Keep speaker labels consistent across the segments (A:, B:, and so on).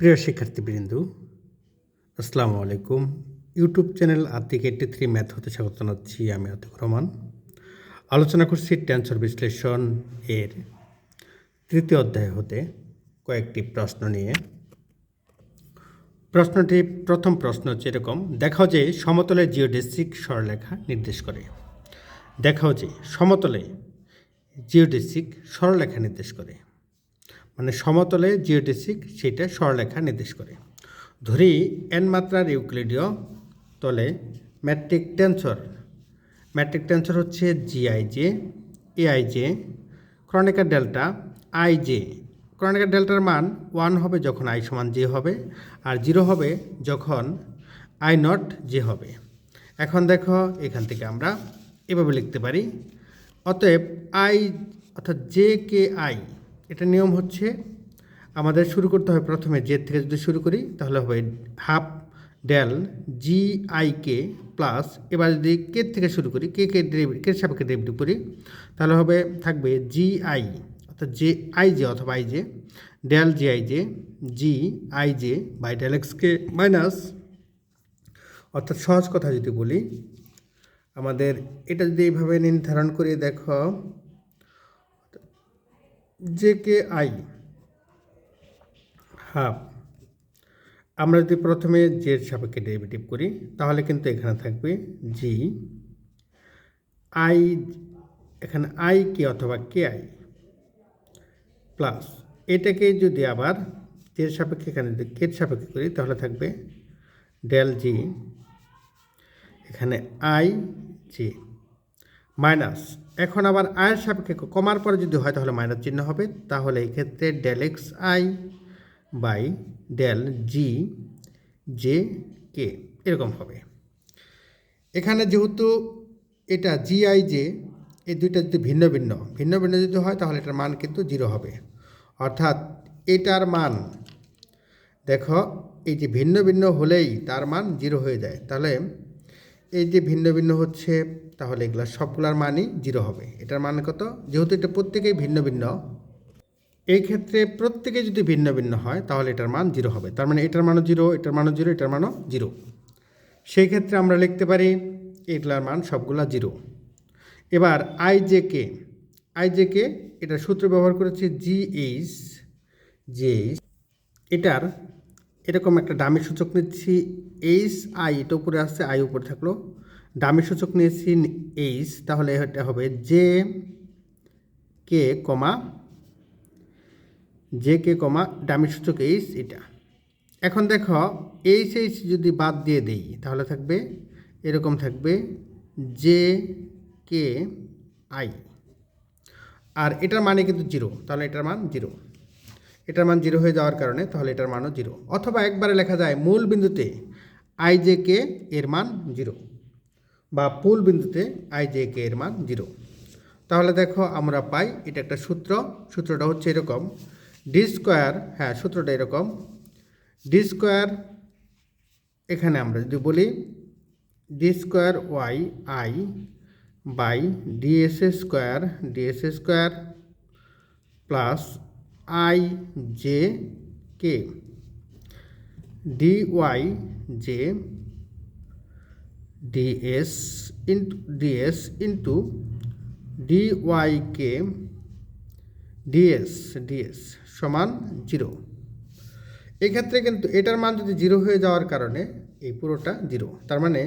A: প্রিয় শিক্ষার্থীবৃন্দ, আসসালামু আলাইকুম। ইউটিউব চ্যানেল আর্থিক এইটটি থ্রি ম্যাথ হতে স্বাগত জানাচ্ছি আমি আতিক রহমান। আলোচনা করছি টেন্সর বিশ্লেষণ এর তৃতীয় অধ্যায় হতে কয়েকটি প্রশ্ন নিয়ে। প্রশ্নটি, প্রথম প্রশ্ন হচ্ছে এরকম, দেখাও যে সমতলে জিওডেসিক সরলেখা নির্দেশ করে। দেখাও যে সমতলে জিওডেসিক সরলেখা নির্দেশ করে। মানে সমতলে জিওডেসিক সেটা সরলেখা নির্দেশ করে। ধরি এন মাত্রার ইউক্লিডীয় তলে ম্যাট্রিক টেন্সর ম্যাট্রিক টেন্সর হচ্ছে জিআইজে এআইজে ক্রনিকার ডেল্টা আইজে ক্রনিকার ডেল্টার মান ওয়ান হবে যখন আই সমান জে হবে আর জিরো হবে যখন আই নট জে হবে। এখন দেখো এখান থেকে আমরা এভাবে লিখতে পারি। অতএব আই অর্থাৎ জে কে আই এটা নিয়ম হচ্ছে আমাদের শুরু করতে হবে প্রথমে জে থেকে যদি শুরু করি, তাহলে হবে half del G I K plus, এবার যদি কে থেকে শুরু করি, কে কে কে সাপেক্ষে ডেরিভেটিভ করি, তাহলে হবে থাকবে জি আই অর্থাৎ জে আই জে অথবা I J, del G I J G I J by del X K minus, অর্থাৎ সহজ কথা যদি বলি, আমাদের এটা যদি এইভাবে নির্ধারণ করে, দেখো জে কে আই হাফ আমরা যদি প্রথমে জের সাপেক্ষে ডেরিভেটিভ করি, তাহলে কিন্তু এখানে থাকবে জি। আই, এখানে আই কে অথবা কে আই প্লাস। এটাকে যদি আবার জের সাপেক্ষে এখানে যদি কের সাপেক্ষে করি, তাহলে থাকবে ডেল জি। এখানে আই জি মাইনাস এখন আবার আয়ের সাপেক্ষে কমার পরে যদি হয় তাহলে মাইনাস চিহ্ন হবে। তাহলে এই ক্ষেত্রে del X I by del G J K এরকম হবে। এখানে যেহেতু এটা জি আই জে এই দুইটা যদি ভিন্ন ভিন্ন ভিন্ন ভিন্ন যদি হয় তাহলে এটার মান কিন্তু জিরো হবে। অর্থাৎ এটার মান, দেখো, এই যে ভিন্ন ভিন্ন হলেই তার মান জিরো হয়ে যায়। তাহলে এই যে ভিন্ন ভিন্ন হচ্ছে তাহলে এগুলো সবগুলোর মানই জিরো হবে। এটার মান কত? যেহেতু এটা প্রত্যেকেই ভিন্ন ভিন্ন, এই ক্ষেত্রে প্রত্যেকে যদি ভিন্ন ভিন্ন হয়, তাহলে এটার মান জিরো হবে। তার মানে এটার মানও জিরো, এটার মানও জিরো, এটার মানও জিরো। সেই ক্ষেত্রে আমরা লিখতে পারি, এগুলার মান সবগুলা জিরো। এবার I J K I J K এটা সূত্র ব্যবহার করেছি জি এইচ জে এটার এরকম একটা দামি সূচক নিচ্ছি এইচ আই এটা উপরে আসছে আই উপরে থাকল। দামি সূচক নিয়েছি এইচ, তাহলে এটা হবে J K comma, J K কমা দামি সূচক এইচ এটা। এখন দেখো, এইচ এইচ যদি বাদ দিয়ে দেই, তাহলে থাকবে, এরকম থাকবে জে কে আই। আর এটার মানে কিন্তু জিরো, তাহলে এটার মান জিরো। এটার মান জিরো হয়ে যাওয়ার কারণে তাহলে এটার মানও জিরো। অথবা একবারে লেখা যায় মূল বিন্দুতে আই জে কে এর মান জিরো। বা পুল বিন্দুতে আই জে কে এর মান জিরো তাহলে দেখো আমরা পাই এটা একটা সূত্র, সূত্রটা হচ্ছে এরকম। ডি স্কোয়ার হ্যাঁ সূত্রটা এরকম। ডি স্কোয়ার এখানে আমরা যদি বলি D square Y I by DS square DS square plus I J K D Y J DS into DS into D Y K DS DS সমান জিরো এক্ষেত্রে কিন্তু এটার মান যদি জিরো হয়ে যাওয়ার কারণে এই পুরোটা জিরো তার মানে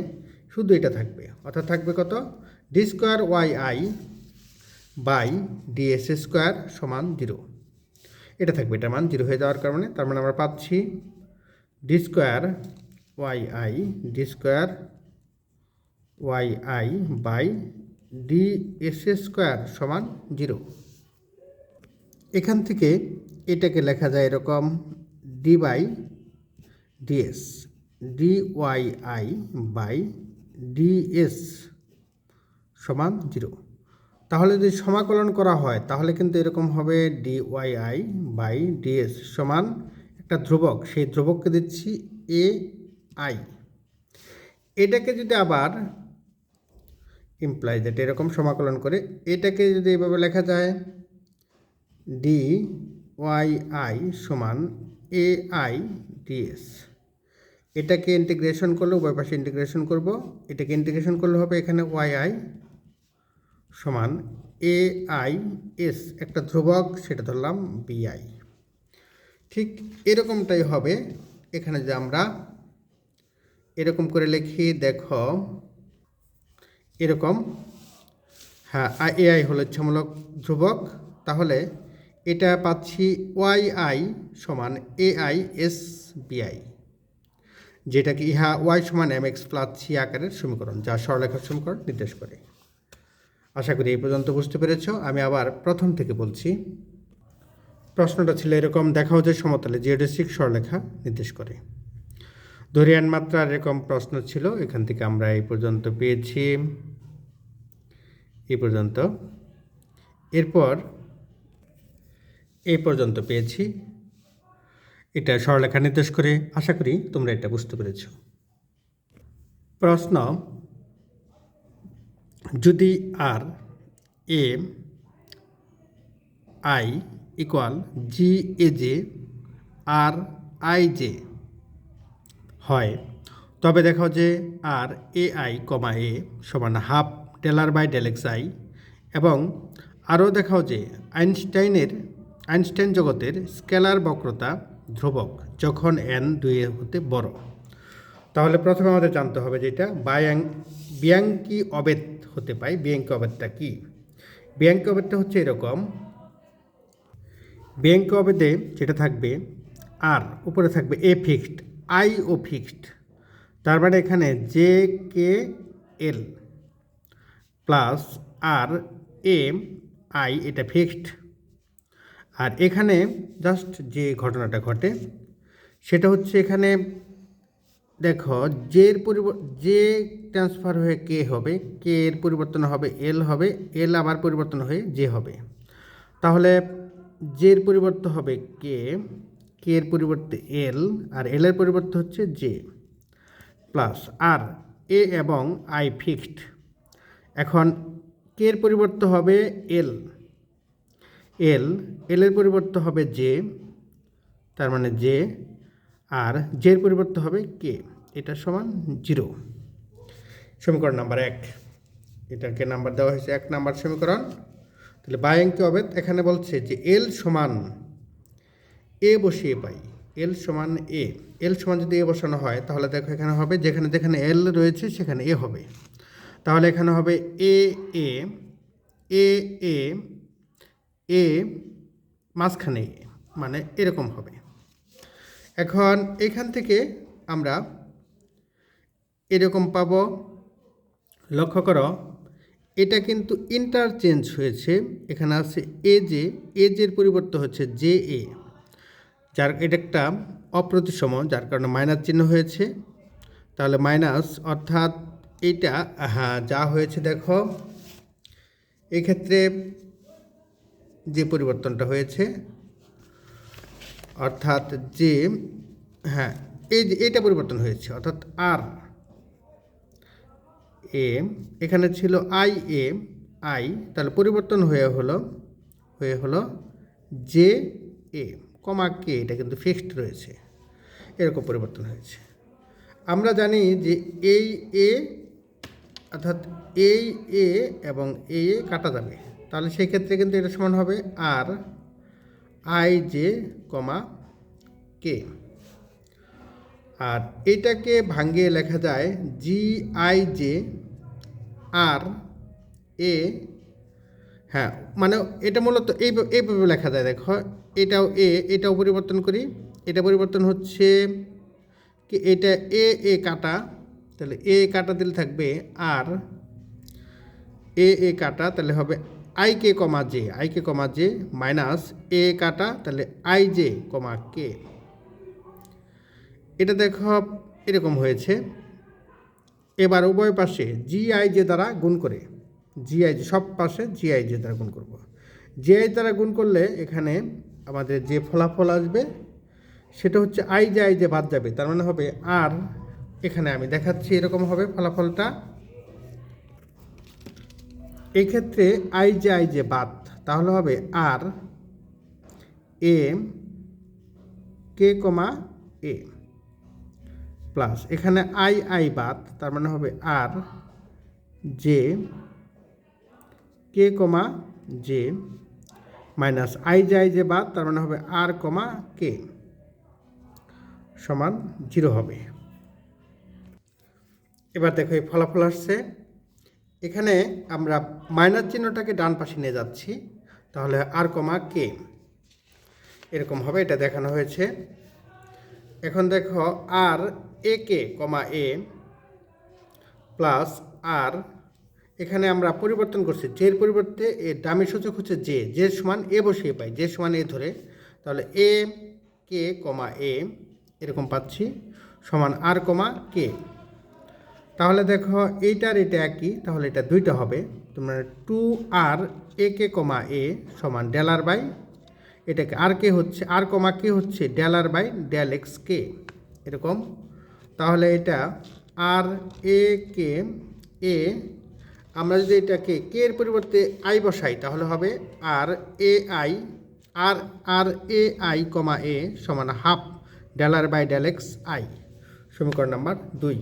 A: শুধু এটা থাকবে। অর্থাৎ থাকবে কত? D square Y I by DS square সমান জিরো এটা থাকবে, এটার মান জিরো হয়ে যাওয়ার কারণে। তার মানে আমরা পাচ্ছি D square Y I D square Y I by D S square সমান জিরো এখান থেকে এটাকে লেখা যায় এরকম D by DS D Y I by DS সমান জিরো তাহলে যদি সমাকলন করা হয়, তাহলে কিন্তু এরকম হবে D Y I by DS সমান একটা ধ্রুবক। সেই ধ্রুবককে দিচ্ছি এ আই এটাকে যদি আবার ইমপ্লাই যেটা এরকম সমাকলন করে, এটাকে যদি এভাবে লেখা যায় ডি ওয়াই আই সমান এ আই ডিএস এটাকে ইন্টিগ্রেশন করলে উভয় পাশে ইন্টিগ্রেশন করব। এটাকে ইন্টিগ্রেশন করলে হবে এখানে ওয়াই আই সমান এ আই এস একটা ধ্রুবক, সেটা ধরলাম বিআই ঠিক এরকমটাই হবে। এখানে যে আমরা এরকম করে লিখি, দেখো এরকম। হ্যাঁ এআই হলো ইচ্ছামূলক ধ্রুবক। তাহলে এটা পাচ্ছি ওয়াই আই সমান এ আই এস বিআই যেটাকে ইহা ওয়াই সমান এম এক্স প্লাস সি আকারের সমীকরণ, যা সরলেখার সমীকরণ নির্দেশ করে। আশা করি এই পর্যন্ত বুঝতে পেরেছ। আমি আবার প্রথম থেকে বলছি, প্রশ্নটা ছিল এরকম দেখাও যে সমতলে জিওডেসিক সরলেখা নির্দেশ করে। দরিয়ান মাত্রার এরকম প্রশ্ন ছিল, এখান থেকে আমরা এই পর্যন্ত পেয়েছি। এই পর্যন্ত। এরপর এই পর্যন্ত পেয়েছি। এটা সরলেখা নির্দেশ করে। আশা করি তোমরা এটা বুঝতে পেরেছ। প্রশ্ন, যদি R A I equal G A J R I J হয়, তবে দেখো যে আর এ আই কমা এ সমান half del R by del X I এবং আরও দেখাও যে আইনস্টাইনের, আইনস্টাইন জগতের স্কেলার বক্রতা ধ্রুবক যখন এন দুইয়ের হতে বড়। তাহলে প্রথমে আমাদের জানতে হবে যেটা বায়াং বিয়াঙ্কি অবেদ হতে পায়। বিয়াঙ্কি অবেদটা কি? বিয়াঙ্কি অবেদটা হচ্ছে এরকম বিয়াঙ্কি অবেদে যেটা থাকবে আর উপরে থাকবে A fixed I O fixed তার মানে এখানে J K L plus R M I এটা ফিক্সড। আর এখানে জাস্ট যে ঘটনাটা ঘটে, সেটা হচ্ছে এখানে দেখো, জের পরিবর্তন যে ট্রান্সফার হয়ে কে হবে, কে এর পরিবর্তন হবে, এল হবে, এল আবার পরিবর্তন হয়ে জে হবে। তাহলে জের পরিবর্তন হবে কে কে এর পরিবর্তে এল, আর এল এর পরিবর্তে হচ্ছে জে, প্লাস আর এ এবং আই ফিক্সড। এখন কে এর পরিবর্তে হবে এল এল এল এর পরিবর্তে হবে জে তার মানে জে আর জের পরিবর্তে হবে কে এটা সমান জিরো। সমীকরণ নাম্বার এক। এটাকে নাম্বার দেওয়া হয়েছে, এক নাম্বার সমীকরণ। তাহলে বায়াঙ্কি অবেদ এখানে বলছে যে এল সমান এ বসিয়ে পাই। এল সমান এ এল সমান যদি এ বসানো হয়, তাহলে দেখো এখানে হবে, যেখানে যেখানে এল রয়েছে, সেখানে এ হবে। তাহলে এখানে হবে এ এ এ এ এ মাঝখানে মানে এরকম হবে। এখন এখান থেকে আমরা এরকম পাবো, লক্ষ্য করো, এটা কিন্তু ইন্টারচেঞ্জ হয়েছে, এখানে আছে এ জে এ জের পরিবর্তন হচ্ছে জে এ যার এটা একটা অপ্রতিসম, যার কারণে মাইনাস চিহ্ন হয়েছে। তাহলে মাইনাস অর্থাৎ এইটা হ্যাঁ যা হয়েছে দেখো। এক্ষেত্রে যে পরিবর্তনটা হয়েছে, অর্থাৎ যে হ্যাঁ এই যে এটা পরিবর্তন হয়েছে, অর্থাৎ আর, এ, এখানে ছিল আই, এ, আই, তাহলে পরিবর্তন হয়ে হলো হয়ে হলো জে, এ, কমা কে, এটা কিন্তু ফিক্সড রয়েছে। এরকম পরিবর্তন হয়েছে। আমরা জানি যে এই, এ অর্থাৎ এই এ এবং এই এ কাটা যাবে। তাহলে সেই ক্ষেত্রে কিন্তু এটা সমান হবে আর আই জে কমা কে আর এটাকে ভাঙ্গিয়ে লেখা যায় জি আই জে আর এ হ্যাঁ মানে এটা মূলত এই এইভাবে লেখা যায়, দেখো। এটাও এ এটাও পরিবর্তন করি। এটা পরিবর্তন হচ্ছে কি? এটা এ এ কাটা। তাহলে এ কাটা দিলে থাকবে আর এ এ কাটা তাহলে হবে I K comma J, I K comma J minus A কাটা তাহলে আই জে কমা কে। এটা দেখো এরকম হয়েছে। এবার উভয় পাশে জি আই জে দ্বারা গুণ করে, জি আই জে, সব পাশে জি আই জে দ্বারা গুণ করব। জি আই দ্বারা গুণ করলে এখানে আমাদের যে ফলাফল আসবে, সেটা হচ্ছে আই জে আই জে বাদ যাবে, তার মানে হবে আর এখানে আমি দেখাচ্ছি এরকম হবে ফলাফলটা। এক্ষেত্রে আই জে আই যে বাদ, তাহলে হবে R A K comma A. Plus এখানে আই আই বাদ, তার মানে হবে R J K comma J. Minus I যে আই যে বাদ, তার মানে হবে আর কমা কে। সমান জিরো হবে। এবার দেখো এই ফলাফল আসছে। এখানে আমরা মাইনাস চিহ্নটাকে ডান পাশে নিয়ে যাচ্ছি। তাহলে আর কমা কে এরকম হবে, এটা দেখানো হয়েছে। এখন দেখো আর A K comma A plus আর এখানে আমরা পরিবর্তন করছি জের পরিবর্তে এ ডামি সূচক হচ্ছে জে জে সমান এ বসিয়ে পাই জে সমান এ ধরে। তাহলে এ কে কমা এ এরকম পাচ্ছি। সমান আর কমা কে তাহলে দেখো এইটার এটা একই, তাহলে এটা দুইটা হবে। তোমার two R A K comma A সমান ডেলার বাই এটাকে আর কে হচ্ছে আর কমা কে হচ্ছে del R by del X K এরকম। তাহলে এটা আর এ কে এ আমরা যদি এটাকে কে এর পরিবর্তে আই বসাই, তাহলে হবে R A I R R A I comma A সমান half del R by del X I সমীকরণ নাম্বার দুই।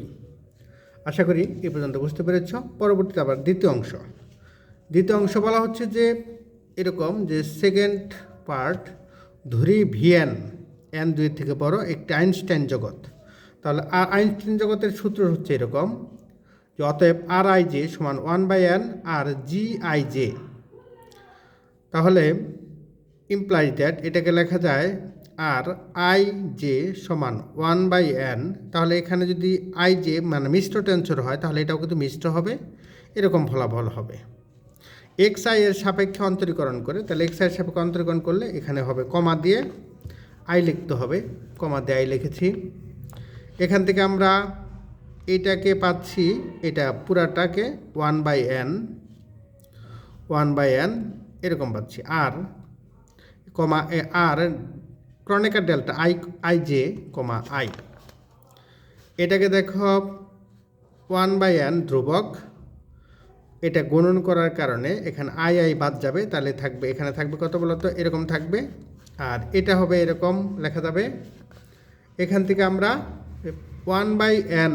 A: আশা করি এ পর্যন্ত বুঝতে পেরেছ। পরবর্তীতে আবার দ্বিতীয় অংশ। দ্বিতীয় অংশ বলা হচ্ছে যে, এরকম যে সেকেন্ড পার্ট ধরি ভিএন এন দুই থেকে বড় একটি আইনস্টাইন জগৎ। তাহলে আর আইনস্টাইন জগতের সূত্র হচ্ছে এরকম যে, অতএব আর আই জে সমান one by N, R G I J. তাহলে ইমপ্লাইজ দ্যাট এটাকে লেখা যায় আর আই জে সমান ওয়ান বাই এন, তাহলে এখানে যদি আই জে মানে মিশ্র টেন্সর হয়, তাহলে এটাও কিন্তু মিশ্র হবে, এরকম ফলাফল হবে। এক্স আই এর সাপেক্ষে অন্তরীকরণ করে, তাহলে এক্স আই এর সাপেক্ষে অন্তরীকরণ করলে এখানে হবে কমা দিয়ে আই লিখতে হবে, কমা দিয়ে আই লিখেছি। এখান থেকে আমরা এটাকে পাচ্ছি, এটা পুরাটাকে one by N, one by N, এরকম পাচ্ছি। R comma R Kronecker delta, I I J comma, I. এটাকে দেখো, ওয়ান বাই এন ধ্রুবক। এটা গণন করার কারণে এখানে আই আই বাদ যাবে, তাহলে থাকবে, এখানে থাকবে কত বলতো এরকম থাকবে। আর এটা হবে এরকম, লেখা যাবে। এখান থেকে আমরা one by N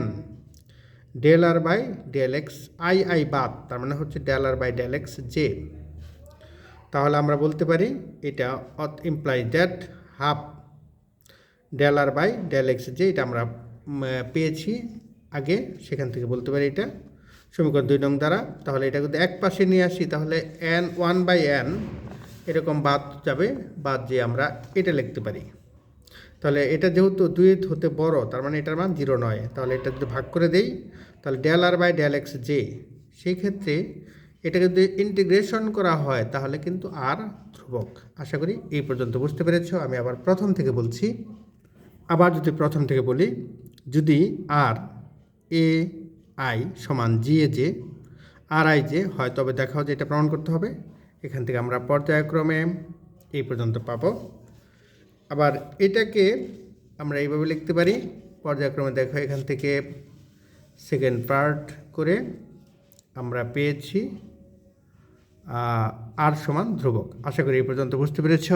A: del R by del X, I I বাদ, তার মানে হচ্ছে del R by del X J. তাহলে আমরা বলতে পারি এটা imply that half del R by del X যে এটা আমরা পেয়েছি আগে, সেখান থেকে বলতে পারি এটা। সমীকরণ দুই নং দ্বারা। তাহলে এটা যদি এক পাশে নিয়ে আসি, তাহলে এন ওয়ান বাই এন এরকম বাদ যাবে, বাদ যে আমরা এটা লিখতে পারি। তাহলে এটা যেহেতু দুই হতে বড়, তার মানে এটার মান জিরো নয়। তাহলে এটা যদি ভাগ করে দেই, তাহলে del R by del X J সেই ক্ষেত্রে এটাকে যদি ইন্টিগ্রেশন করা হয়, তাহলে কিন্তু আর ধ্রুবক। আশা করি এই পর্যন্ত বুঝতে পেরেছ। আমি আবার প্রথম থেকে বলছি। আবার যদি প্রথম থেকে বলি, যদি আর এ আই সমান G A J R I J হয়, তবে দেখাও যে এটা প্রমাণ করতে হবে। এখান থেকে আমরা পর্যায়ক্রমে এই পর্যন্ত পাব। আবার এটাকে আমরা এইভাবে লিখতে পারি। পর্যায়ক্রমে দেখো এখান থেকে সেকেন্ড পার্ট করে আমরা পেয়েছি। আর সমান ধ্রুবক। আশা করি এই পর্যন্ত বুঝতে পেরেছ।